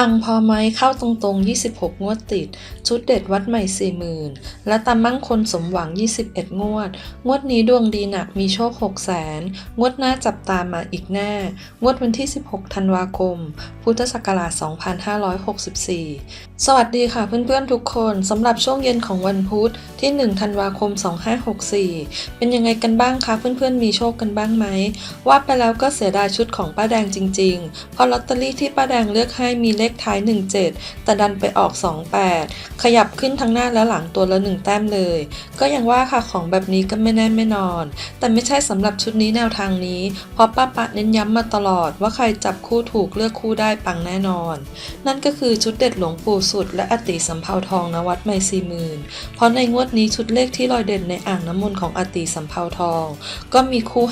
ปังพอไหมเข้าตรงๆ 26 งวดติด ชุดเด็ดวัดใหม่ 40,000 และตามมั่งคนสมหวัง 21 งวด งวดนี้ดวงดีหนักมีโชค6แสนงวดหน้าจับตามมาอีกแน่ งวดวันที่ 16 ธันวาคม พุทธศักราช 2564 สวัสดีค่ะเพื่อนๆทุกคนสำหรับช่วงเย็นของวันพุธที่ 1 ธันวาคม 2564 เป็นยังไงกันบ้างคะเพื่อนๆมีโชคกันบ้างไหมว่าไปแล้วก็เสียดายชุดของป้าแดงจริงๆเพราะลอตเตอรี่ที่ป้าแดงเลือกให้มีเลขขท้าย 17 แต่ดันไปออก 28 ขยับขึ้นทั้งหน้าและหลังตัวละหนึ่งแต้มเลย ก็ยังว่าค่ะของแบบนี้ก็ไม่แน่ไม่นอน แต่ไม่ใช่สำหรับชุดนี้แนวทางนี้ เพราะป้าปะเน้นย้ำมาตลอดว่าใครจับคู่ถูกเลือกคู่ได้ปังแน่นอน นั่นก็คือชุดเด็ดหลวงปู่สุด และอติสัมภาวทองนวัดไม่สี่หมื่นเพราะในงวดนี้ชุดเลขที่ลอยเด่นในอ่างน้ำมนต์ของอติสัมภาวทอง ก็มีคู่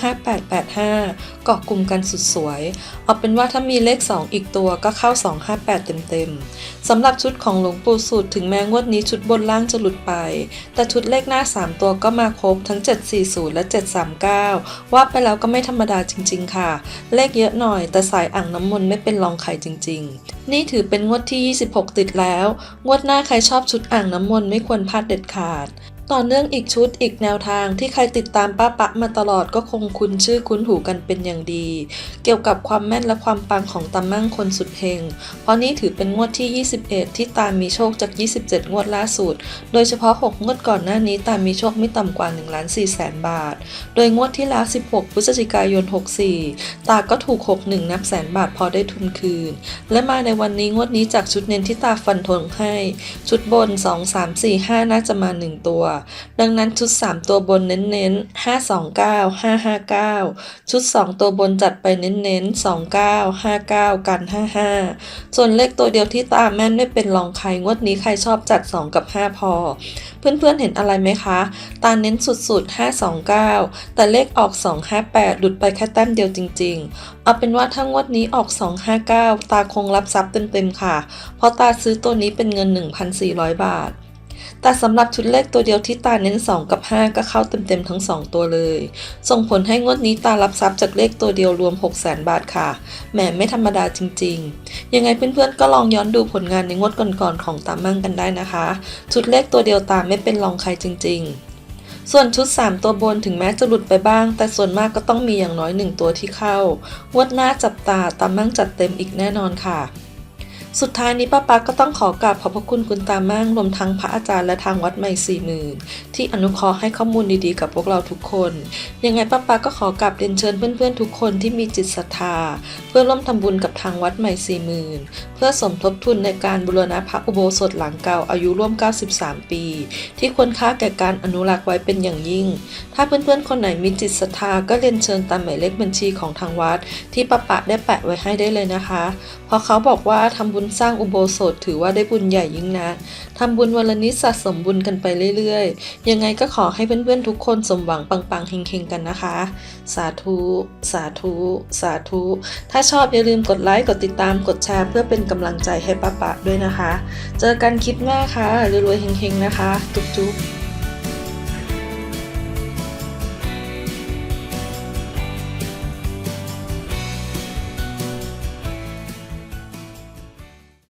5885 เกาะกลุ่มกันสุดสวย เอาเป็นว่าถ้ามีเลข 2 อีกตัวก็เข้า 25 8 เต็มๆสำหรับชุดของหลวงปู่สุดถึงแม้งวดนี้ชุดบนล่างจะหลุดไป แต่ชุดเลขหน้า 3 ตัวก็มาครบทั้ง 740 และ 739 ว่าไปแล้วก็ไม่ธรรมดาจริง ๆ ค่ะ เลขเยอะหน่อย แต่สายอ่างน้ำมนต์ไม่เป็นรองใครจริง ๆ นี่ถือเป็นงวดที่ 26 ติดแล้ว งวดหน้าใครชอบชุดอ่างน้ำมนต์ไม่ควรพลาดเด็ดขาด ต่อเนื่องอีกชุดอีกแนวทางที่ใครติดตามป้าปะมาตลอดก็คงคุ้นชื่อคุ้นหูกันเป็นอย่างดี เกี่ยวกับความแม่นและความปังของตามั่งคนสุดเฮงเพราะนี่ถือเป็นงวดที่ 21 ที่ตามมีโชคจาก 27 งวดล่าสุด โดยเฉพาะ 6 งวดก่อนหน้านี้ตามมีโชคไม่ต่ำกว่า1ล้าน4แสนบาท โดยงวดที่แล้ว 16 พฤศจิกายน 64 ตาก็ถูก 61 นับแสนบาทพอได้ทุนคืน และมาในวันนี้งวดนี้จากชุดเน้นที่ตาฟันธงให้ ชุดบน 2 3 4 5 น่าจะมา 1 ตัวดังนั้นชุด 3 ตัวบนเน้นๆ 529 559 ชุด 2 ตัวบนจัดไปเน้นๆ 29 59 กัน 55 ส่วนเลขตัวเดียวที่ตามแม่นไม่เป็นรองใครงวดนี้ใครชอบจัด 2 กับ 5 พอ เพื่อนๆเห็นอะไรไหมคะ ตาเน้นสุดๆ 529 แต่เลขออก 258 หลุดไปแค่แต้มเดียวจริง ๆ เอาเป็นว่าถ้างวดนี้ออก 259 ตาคงรับทรัพย์เต็มๆค่ะ เพราะตาซื้อตัวนี้เป็นเงิน 1,400 บาท แต่สำหรับชุดเลขตัวเดียวที่ตาเน้น 2 กับ 5 ก็เข้าเต็มๆทั้ง 2 ตัวเลย ส่งผลให้งวดนี้ตารับทรัพย์จากเลขตัวเดียวรวม 6 0 0 0 0บาทค่ะ แหมไม่ธรรมดาจริงๆ ยังไงเพื่อนๆก็ลองย้อนดูผลงานในงวดก่อนๆของตามั่งกันได้นะคะ ชุดเลขตัวเดียวตาไม่เป็นรองใครจริง ๆส่วนชุด 3 ตัวบนถึงแม้จะหลุดไปบ้าง แต่ส่วนมากก็ต้องมีอย่างน้อย 1 ตัวที่เข้างวดหน้าจับตาตามมั่งจัดเต็มอีกแน่นอนค่ะ สุดท้ายนี้ป้าป๊าก็ต้องขอกราบขอบพระคุณคุณตามั่งรวมทั้งพระอาจารย์และทางวัดใหม่สี่หมื่นที่อนุเคราะห์ให้ข้อมูลดีๆกับพวกเราทุกคน ยังไงป้าป๊าก็ขอกราบเรียนเชิญเพื่อนๆทุกคนที่มีจิตศรัทธา เพื่อร่วมทำบุญกับทางวัดใหม่สี่หมื่นเพื่อสมทบทุนในการบูรณะพระอุโบสถหลังเก่าอายุร่วม 93 ปี ที่ควรค่าแก่การอนุรักษ์ไว้เป็นอย่างยิ่ง ถ้าเพื่อนๆคนไหนมีจิตศรัทธาก็เรียนเชิญตามหมายเลขบัญชีของทางวัด ที่ป้าปะได้แปะไว้ให้ได้เลยนะคะ เพราะเขาบอกว่าทำบุญสร้างอุโบสถถือว่าได้บุญใหญ่ยิ่งนะทำบุญวันละนิดสะสมบุญกันไปเรื่อยๆ ยังไงก็ขอให้เพื่อนๆทุกคนสมหวังปังๆเฮงๆกันนะคะ สาธุ สาธุ สาธุ ถ้าชอบอย่าลืมกดไลค์กดติดตามกดแชร์เพื่อเป็นกำลังใจให้ป้าปะด้วยนะคะ เจอกันคลิปหน้าค่ะรวยๆเฮงๆนะคะ จุ๊บๆ